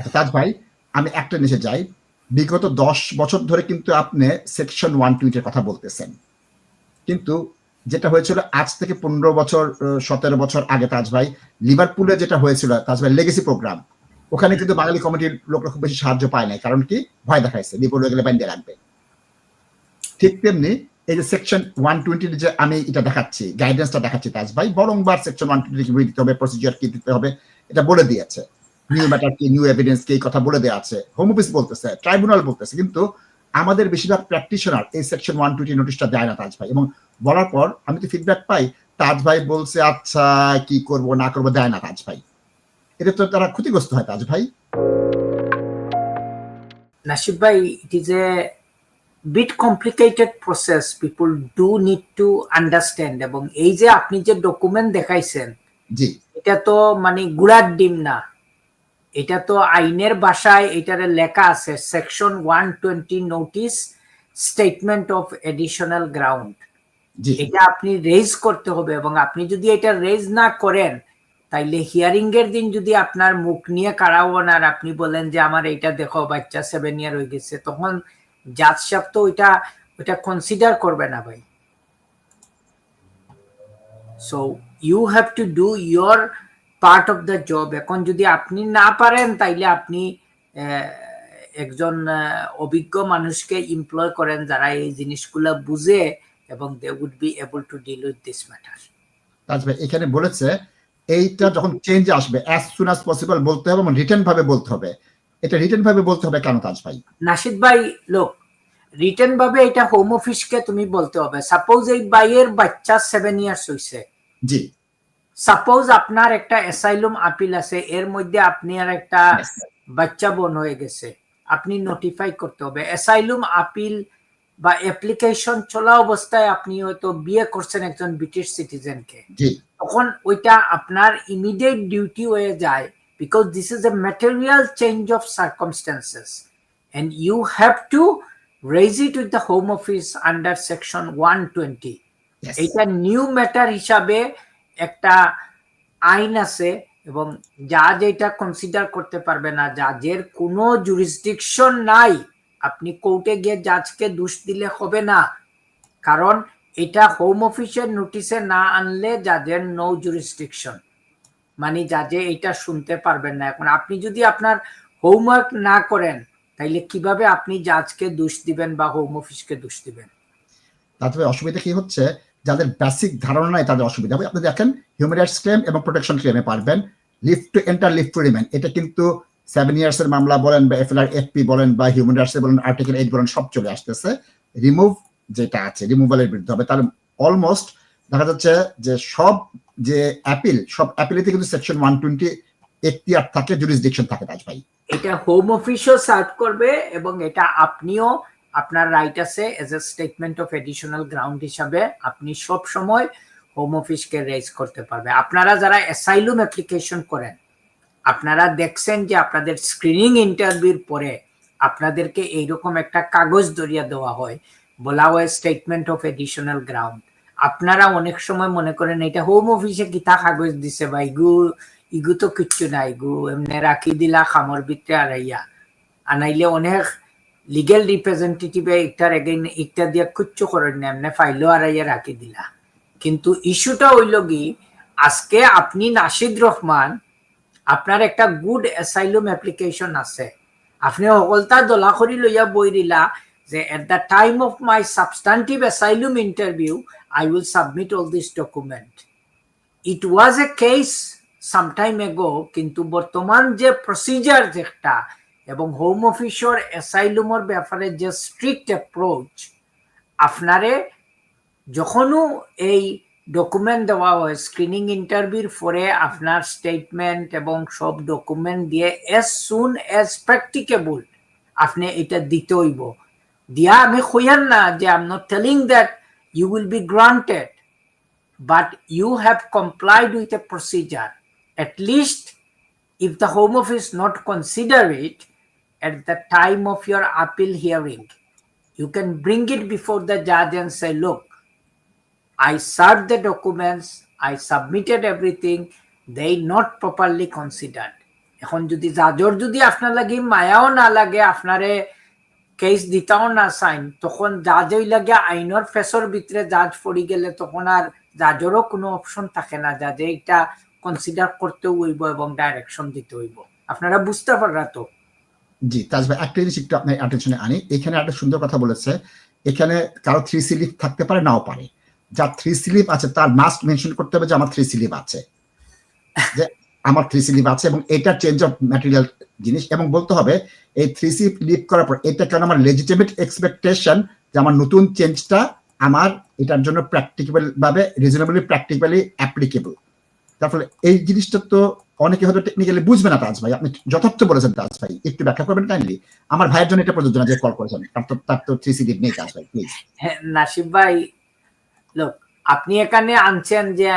আচ্ছা তাজ ভাই, আমি একটা নিচে যাই। বিগত দশ বছর ধরে কিন্তু আপনি সেকশন ওয়ান টুইটের কথা বলতেছেন। কিন্তু যেটা হয়েছিল আজ থেকে পনেরো বছর সতেরো বছর আগে তাজ ভাই, লিভারপুলে যেটা হয়েছিল, তাজ ভাই লেগেসি প্রোগ্রাম ওখানে কিন্তু বাঙালি কমিটির লোকরা খুব বেশি সাহায্য পায় নাই। কারণ কি? ভয় দেখাইছে, লিভারপুলে গেলে ব্যান্ডে রাখবে। ঠিক তেমনি এই যে সেকশন ওয়ান টোয়েন্টির যে আমি এটা দেখাচ্ছি গাইডেন্সটা দেখাচ্ছি তাজ ভাই, বরংবার সেকশন ওয়ান টোয়েন্টি দিতে হবে প্রসিজিয়ার কি দিতে হবে, এটা বলে দিয়েছে। নিউ ম্যাটার কি নিউ এভিডেন্স কি এই কথা বলে দেওয়া আছে। হোম অফিস বলতেছে ট্রাইব্যুনাল বলতেছে কিন্তু আমাদের বেশিরভাগ প্র্যাকটিশনার এই সেকশন ওয়ান নোটিশটা দেয় না তাজ ভাই। এবং বলার পর আমি তো ফিডব্যাক পাই তাজ ভাই বলছে আচ্ছা কি করব না করব? দেয় না তাজ ভাই। এটা তো তারা ক্ষতিগ্রস্ত হয় তাজ ভাই। bit complicated process. People do need to understand এবং এই যে আপনি যে ডকুমেন্ট দেখাইছেন জি। এটা তো মানে গুড়ার ডিম না। এটা তো আইনের ভাষায় এটার লেখা আছে section one twenty notice statement of additional ground এটা আপনি রেজ করতে হবে এবং আপনি যদি এটা রেজ না করেন তাইলে হিয়ারিং এর দিন যদি আপনার মুখ নিয়ে কারা হন আর আপনি বলেন যে আমার এটা দেখো বাচ্চা সেভেন ইয়ার হয়ে গেছে তখন জাজ সাহেব তো ওইটা ওইটা কনসিডার করবে না ভাই। So you have to do your part of the job এখন যদি আপনি না পারেন তাইলে আপনি একজন অভিজ্ঞ মানুষকে এমপ্লয় করেন যারা এই জিনিসগুলো বুঝে এবং they would be able to deal with this matter Taj এখানে বলেছে এইটা যখন চেঞ্জ আসবে অ্যাজ সুন অ্যাজ পসিবল বলতে হবে এবং রিটার্ন ভাবে বলতে হবে। এটা রিটার্ন ভাবে বলতে হবে কেন তাজ ভাই? নাশিদ ভাই লোক রিটার্ন ভাবে এটা হোম অফিসকে তুমি বলতে হবে। সাপোজ এই বাইয়ের বাচ্চা সেভেন ইয়ার্স হইছে। জি। সাপোজ আপনার একটা অ্যাসাইলুম আপিল আছে এর মধ্যে আপনি আর একটা বাচ্চা বোন হয়ে গেছে আপনি নোটিফাই করতে হবে। অ্যাসাইলুম আপিল বা অ্যাপ্লিকেশন চলা অবস্থায় আপনি হয়তো বিয়ে করছেন একজন ব্রিটিশ সিটিজেনকে তখন ওইটা আপনার ইমিডিয়েট ডিউটি হয়ে যায় because this is a material change of circumstances and you have to raise it with the home office under section one twenty. এইটা নিউ ম্যাটার হিসাবে একটা আইন আছে এবং জাজ এটা কনসিডার করতে পারবে না জাজের কোনো জুরিসডিকশন নাই, আপনি কোর্টে গিয়ে জাজকে দোষ দিলে হবে না। কারণ এটা হোম অফিসের নোটিশে না আনলে জাজের নো জুরিসডিকশন মানে জাজে এটা শুনতে পারবেন না। এখন আপনি যদি আপনার হোমওয়ার্ক না করেন, তাইলে কীভাবে আপনি জাজকে দোষ দিবেন বা হোম অফিসকে দোষ দিবেন? তারপরে অসুবিধা কি হচ্ছে? যাদের বেসিক ধারণা নাই, তাদের অসুবিধা। হবে আপনি দেখেন হিউম্যান রাইটস ক্লেম এবং প্রোটেকশন ক্লেমে পারবেন। লিফ টু এন্টার লিফট টু রিমেন এটা কিন্তু সেভেন ইয়ার্স এর মামলা বলেন বা এফএলআর এফপি বলেন বা হিউম্যান রাইটস বলেন আর্টিকেল এইট বলেন, সব চলে আসতেছে। রিমুভ যেটা আছে রিমুভালের বিরুদ্ধে হবে। তার অলমোস্ট দেখা যাচ্ছে যে সব যে অ্যাপিল সব অ্যাপিলেতে কিন্তু সেকশন ওয়ান টোয়েন্টি এখতিয়ার থাকে জুরিসডিকশন থাকে তাজ ভাই এটা হোম অফিসও সার্চ করবে এবং এটা আপনিও আপনার রাইট আছে as a statement of additional ground হিসাবে আপনি সব সময় হোম অফিসকে রেজ করতে পারবে আপনারা যারা অ্যাসাইলুম অ্যাপ্লিকেশন করেন, আপনারা দেখছেন যে আপনাদের স্ক্রিনিং ইন্টারভিউর পরে আপনাদেরকে এইরকম একটা কাগজ দরিয়া দেওয়া হয়, বলা হয় স্টেটমেন্ট অফ এডিশনাল গ্রাউন্ড আপনারা অনেক সময় মনে করেন, এটা হোম অফিসে কিতা কাগজ দিছে বা ইগু ইগু তো কিচ্ছু নাই, গু, এমনি রাখি দিলা, খামর ভিতরে আড়াইয়া। আনাইলে অনেক লিগেল রিপ্রেজেন্টেটিভে একটার এগেইন একটা দিয়া কিচ্ছু করেন না এমনি ফাইলও আড়াইয়া রাখি দিলা। কিন্তু ইস্যুটা হইল কি, আজকে আপনি নাসিদ রহমান, আপনার একটা গুড অ্যাসাইলুম অ্যাপ্লিকেশন আছে। আপনি সকলতা দলা কৰি লইয়া বই দিলা যে at the time of my substantive asylum interview I will submit all this document it was a case sometime ago কিন্তু বর্তমান যে প্রসিজার যেটা এবং হোম অফিসর অ্যাসাইলুমের ব্যাপারে যে স্ট্রিক্ট অ্যাপ্রোচ আপনারে যখনও এই ডকুমেন্ট দেওয়া হয় স্ক্রিনিং ইন্টারভিউর পরে আপনার স্টেটমেন্ট এবং সব ডকুমেন্ট দিয়ে এজ সুন এজ প্র্যাকটিকেবল আপনি এটা দিতে হইব দিয়া আমি কইয়ার না যে I am not telling that you will be granted but you have complied with a procedure. At least if the Home Office not consider it at the time of your appeal hearing, you can bring it before the judge and say, look, I served the documents, I submitted everything, they not properly considered. এখন যদি জাজর যদি আপনার লাগে মায়াও না লাগে আপনারে case দিতাও না চাইন তখন জাজই লাগে আইনের ফেসর ভিতরে জাজ পড়ি গেলে তখন আর জাজরও কোনো অপশন থাকে না জাজে এটা কনসিডার করতে হইব এবং ডাইরেকশন দিতে হইব আপনারা বুঝতে পাররা তো জি, তাজ ভাই, একটা জিনিস একটু আপনার অ্যাটেনশনে আনি। এখানে একটা সুন্দর কথা বলেছে, এখানে কারও থ্রি স্লিপ থাকতে পারে, নাও পারে। যার থ্রি স্লিপ আছে, তার মাস্ট মেনশন করতে হবে যে আমার থ্রি স্লিপ আছে। যে আমার থ্রি স্লিপ আছে এবং এটা চেঞ্জ অফ ম্যাটেরিয়াল জিনিস এবং বলতে হবে, এই থ্রি স্লিপ লিভ করার পর এটা কেন আমার লেজিটিমেট এক্সপেকটেশন যে আমার নতুন চেঞ্জটা আমার এটার জন্য প্র্যাকটিকেবল ভাবে রিজনেবলি প্র্যাকটিক্যালি অ্যাপ্লিকেবল তার ফলে এই জিনিসটা তো অনেকে হয়তো টেকনিক্যালি বুঝবে না তাজ ভাই। আপনি যথার্থ বলেছেন তাজ ভাই। একটু ব্যাখ্যা করবেন কাইন্ডলি আমার ভাইয়ের জন্য এটা প্রযোজ্য না যে কল করেছেন। তার তো তার তো থ্রি সিডি নেই তাজ ভাই প্লিজ হ্যাঁ, নাসিব ভাই লোক আপনি এখানে আনছেন যে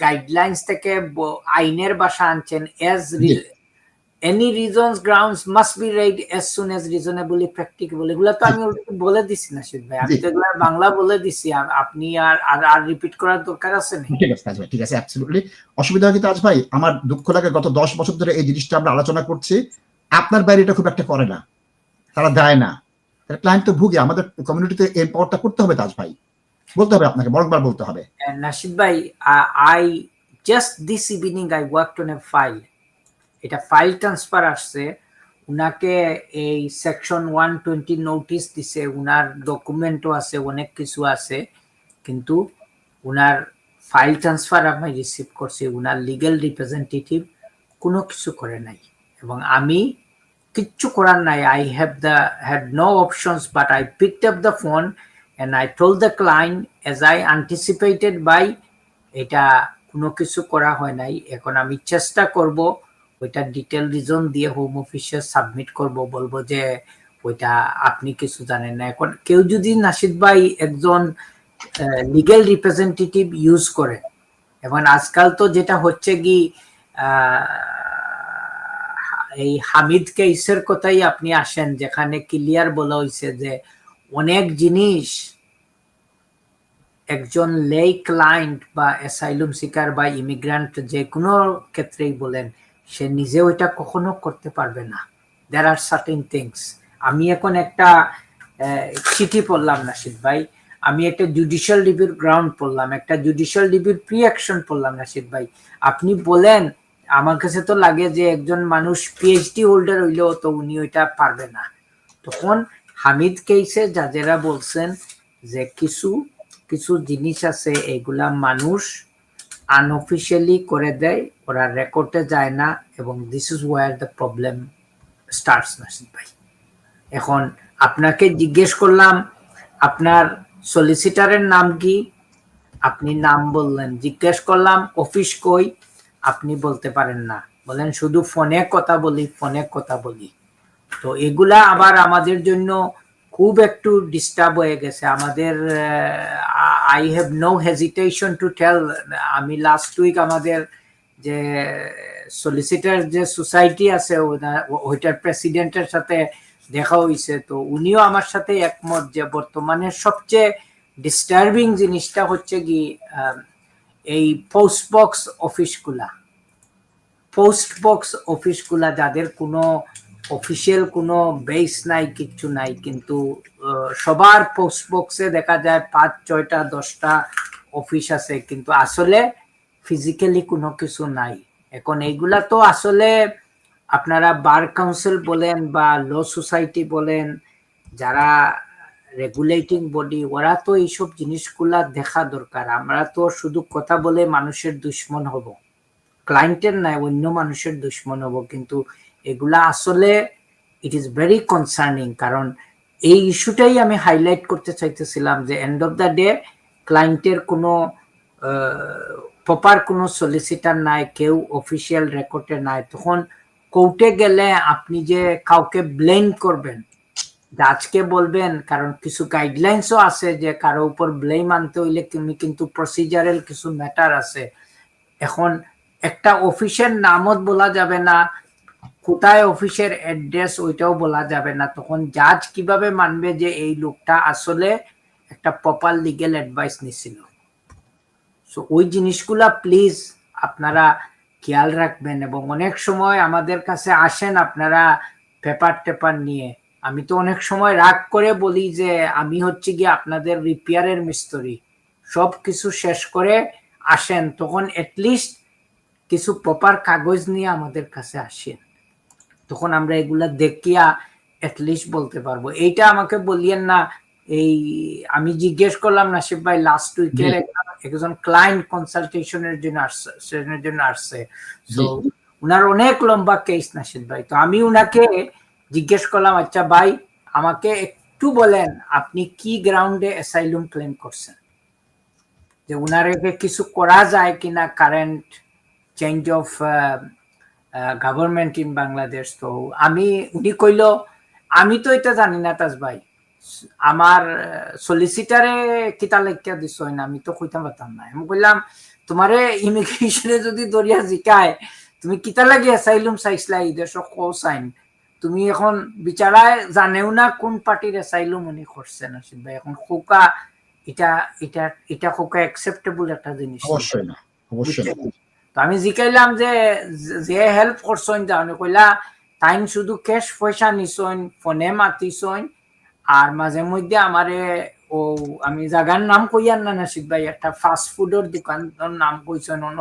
গাইডলাইন্স থেকে আইনের ভাষা আনছেন as any reasons grounds must be read as soon as reasonably practicable এগুলো তো আমি বলে দিছি নাসিব ভাই। আমি। তো এগুলো বাংলা বলে দিছি। আপনি আর আর আর রিপিট করার দরকার আছে না ঠিক আছে ভাই ঠিক আছে অ্যাবসলিউটলি অসুবিধা হয় কি তাজ ভাই? আমার দুঃখ লাগে গত দশ বছর ধরে এই জিনিসটা আমরা আলোচনা করছি। আপনার বাইরে এটা খুব একটা করে না। তারা দেয় না। ক্লায়েন্ট তো ভুগে। আমাদের কমিউনিটিতে এই পাওয়ারটা করতে হবে তাজ ভাই। বলতে হবে আপনাকে বরংবার বলতে হবে। And ভাই I just this evening I worked on a file. এটা ফাইল ট্রান্সফার আসছে, উনাকে এই সেকশন ওয়ান টোয়েন্টি নোটিস দিছে, উনার ডকুমেন্টও আছে, অনেক কিছু আছে, কিন্তু উনার ফাইল ট্রান্সফার আমি রিসিভ করছি, উনার লিগেল রিপ্রেজেন্টেটিভ কোনো কিছু করে নাই। এবং আমি কিচ্ছু করার নাই I have the had no options but I picked up the phone and I told the client, as I anticipated by এটা কোনো কিছু করা হয় নাই, এখন আমি চেষ্টা করব ওইটা ডিটেল রিজন দিয়ে হোম অফিসে সাবমিট করব, বলব যে ওইটা আপনি কিছু জানেন না। এখন কেউ যদি নাসিদ ভাই একজন লিগেল রিপ্রেজেন্টেটিভ ইউজ করে, এবং আজকাল তো যেটা হচ্ছে কি এই হামিদ কেসের কথাই আপনি আসেন, যেখানে ক্লিয়ার বলা হয়েছে যে অনেক জিনিস একজন লেই ক্লায়েন্ট বা অ্যাসাইলুম সিকার বা ইমিগ্রান্ট যে কোনো ক্ষেত্রেই বলেন সে নিজে ওইটা কখনো করতে পারবে না। দেয়ার আর সার্টেন থিংস আমি এখন একটা চিঠি পড়লাম নাসিদ ভাই। আমি একটা জুডিশিয়াল রিভিউর গ্রাউন্ড পড়লাম, একটা জুডিশিয়াল রিভিউর প্রি অ্যাকশন পড়লাম নাসিদ ভাই। আপনি বলেন, আমার কাছে তো লাগে যে একজন মানুষ পিএইচডি হোল্ডার হইলেও তো উনি ওইটা পারবে না। তখন হামিদ কেসে জাজেরা বলছেন যে কিছু কিছু জিনিস আছে, এগুলা মানুষ আনঅফিসিয়ালি করে দেয়, ওরা রেকর্ডে যায় না এবং this is where the problem starts Nasid ভাই। এখন আপনাকে জিজ্ঞেস করলাম, আপনার সলিসিটারের নাম কি? আপনি নাম বললেন, জিজ্ঞেস করলাম অফিস কই? আপনি বলতে পারেন না। বলেন, শুধু ফোনে কথা বলি, ফোনে কথা বলি। তো এগুলা আবার আমাদের জন্য খুব একটু ডিস্টার্ব হয়ে গেছে। আমাদের I have no hesitation to tell আমি লাস্ট উইক আমাদের যে সলিসিটার যে সোসাইটি আছে ওইটার প্রেসিডেন্টের সাথে দেখা হয়েছে তো উনিও আমার সাথে একমত যে বর্তমানে সবচেয়ে ডিস্টার্বিং জিনিসটা হচ্ছে কি এই পোস্ট বক্স অফিসগুলা পোস্ট বক্স অফিসগুলা যাদের কোনো অফিসিয়াল কোনো বেস নাই কিচ্ছু নাই, কিন্তু সবার পোস্ট বক্সে দেখা যায় পাঁচ, ছয়টা, দশটা অফিস আছে, কিন্তু আসলে ফিজিক্যালি কোনো কিছু নাই। এখন এইগুলা তো আসলে আপনারা বার কাউন্সিল বলেন বা ল সোসাইটি বলেন, যারা রেগুলেটিং বডি ওরা তো এইসব জিনিসগুলা দেখা দরকার। আমরা তো শুধু কথা বলে মানুষের দুশ্মন হব। ক্লায়েন্টের নাই অন্য মানুষের দুশ্মন হব, কিন্তু এগুলা আসলে ইট ইজ ভেরি কনসার্নিং কারণ এই ইস্যুটাই আমি হাইলাইট করতে চাইতেছিলাম যে এন্ড অফ দ্য ডে ক্লায়েন্টের কোনো প্রপার কোনো সলিসিটার নাই, কেউ অফিসিয়াল রেকর্ডে নাই, তখন কোর্টে গেলে আপনি যে কাউকে ব্লেম করবেন আজকে বলবেন, কারণ কিছু গাইডলাইন্সও আছে যে কারও উপর ব্লেম আনতে হইলে তুমি কিন্তু প্রসিজারাল কিছু ম্যাটার আছে। এখন একটা অফিসের নামত বলা যাবে না কোথায় অফিসের অ্যাড্রেস ওইটাও বলা যাবে না। তখন জাজ কীভাবে মানবে যে এই লোকটা আসলে একটা প্রপার লিগেল অ্যাডভাইস নিছিল? সো ওই জিনিসগুলা প্লিজ আপনারা খেয়াল রাখবেন এবং অনেক সময় আমাদের কাছে আসেন আপনারা পেপার টেপার নিয়ে। আমি তো অনেক সময় রাগ করে বলি যে আমি হচ্ছে গিয়ে আপনাদের রিপেয়ারের মিস্ত্রি সব কিছু শেষ করে আসেন, তখন এটলিস্ট কিছু প্রপার কাগজ নিয়ে আমাদের কাছে আসেন। তখন আমরা এগুলা দেখিয়া এটলিস্ট বলতে পারব। এইটা আমাকে বলিয়েন না এই আমি জিজ্ঞেস করলাম নাসিব ভাই লাস্ট উইকের একজন ক্লায়েন্ট কনসালটেশনের জন্য আসছে সেজনের জন্য আসছে। তো উনার অনেক লম্বা কেস নাসিদ ভাই। তো আমি উনাকে জিজ্ঞেস করলাম আচ্ছা ভাই আমাকে একটু বলেন আপনি কি গ্রাউন্ডে অ্যাসাইলুম ক্লেম করছেন? যে উনারকে কিছু করা যায় কিনা current change of government in Bangladesh তো আমি উনি কইল আমি তো এটা জানি না তাজ ভাই। আমার সলিসিটারে কিতা লেখিয়া দিছ না আমি তো কইতাম পারতাম না। আমি কইলাম তোমারে ইমিগ্রেশনে যদি দরিয়া জিকায় তুমি কিতা লাগে অ্যাসাইলুম চাইছিলা এই দেশ কো সাইন তুমি এখন বিচারায় জানেও না কোন পার্টির অ্যাসাইলুম উনি করছেন আসিফ ভাই। এখন খোকা এটা এটা এটা খোকা অ্যাকসেপ্টেবল একটা জিনিস। অবশ্যই না অবশ্যই তো আমি জিকাইলাম যে যে হেল্প করছেন তাহলে কইলা টাইম শুধু ক্যাশ পয়সা নিছইন ফোনে মাতিছইন আর মাঝে মধ্যে আমারে ও, আমি জায়গার নাম কইয়ার না নাসিক ভাই, একটা ফাস্ট ফুডের দোকানের নাম কইছেন অন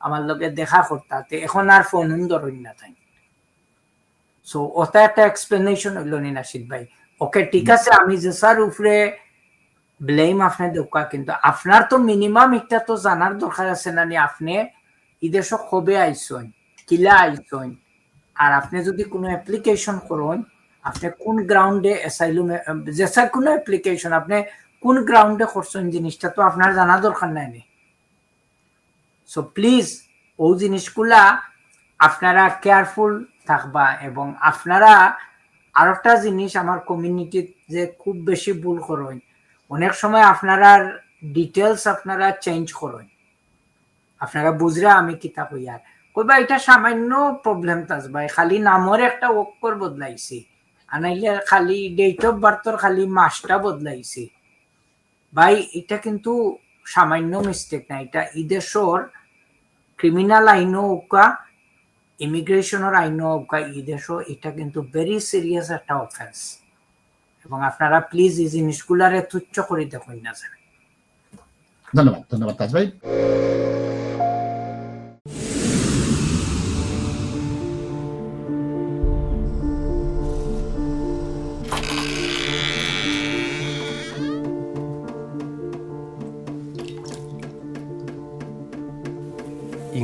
আমার লগে দেখা করতাতে, এখন আর ফোন ধরুন না তাই সো ওটা একটা এক্সপ্লেনেশন হইল নি নাসিক ভাই। ওকে, ঠিক আছে, আমি যে স্যার উপরে ব্লেম আপনি দোকা কিন্তু আপনার তো মিনিমাম একটা তো জানার দরকার আছে না নি, আপনি ইদেশ কবে আইসন কিলা আইসন আর আপনি যদি কোনো অ্যাপ্লিকেশন করুন আপনি কোন গ্রাউন্ডে অ্যাসাইলুম যেসা কোনো অ্যাপ্লিকেশন আপনি কোন গ্রাউন্ডে করছেন জিনিসটা তো আপনার জানা দরকার নাই সো প্লিজ ও জিনিসগুলা আপনারা কেয়ারফুল থাকবা এবং আপনারা আর একটা জিনিস আমার কমিউনিটি যে খুব বেশি ভুল করেন অনেক সময় আপনারা ডিটেলস আপনারা চেঞ্জ করেন আপনারা বুঝরা আমি কিতা কইয়ার কইবা এটা সামান্য প্রবলেম তাজ ভাই, খালি নামর একটা অক্ষর বদলাইছি। আনাইলে খালি ডেট অফ বার্থর খালি মাসটা বদলাইছি। ভাই, এটা কিন্তু সামান্য মিস্টেক না, এটা ইদেশর ক্রিমিনাল আইনও ওকা ইমিগ্রেশনের আইনও ওকা ইদেশও এটা কিন্তু ভেরি সিরিয়াস একটা অফেন্স এবং আপনারা প্লিজ এই জিনিসগুলারে তুচ্ছ করে দেখুন না ধন্যবাদ ধন্যবাদ তাজ ভাই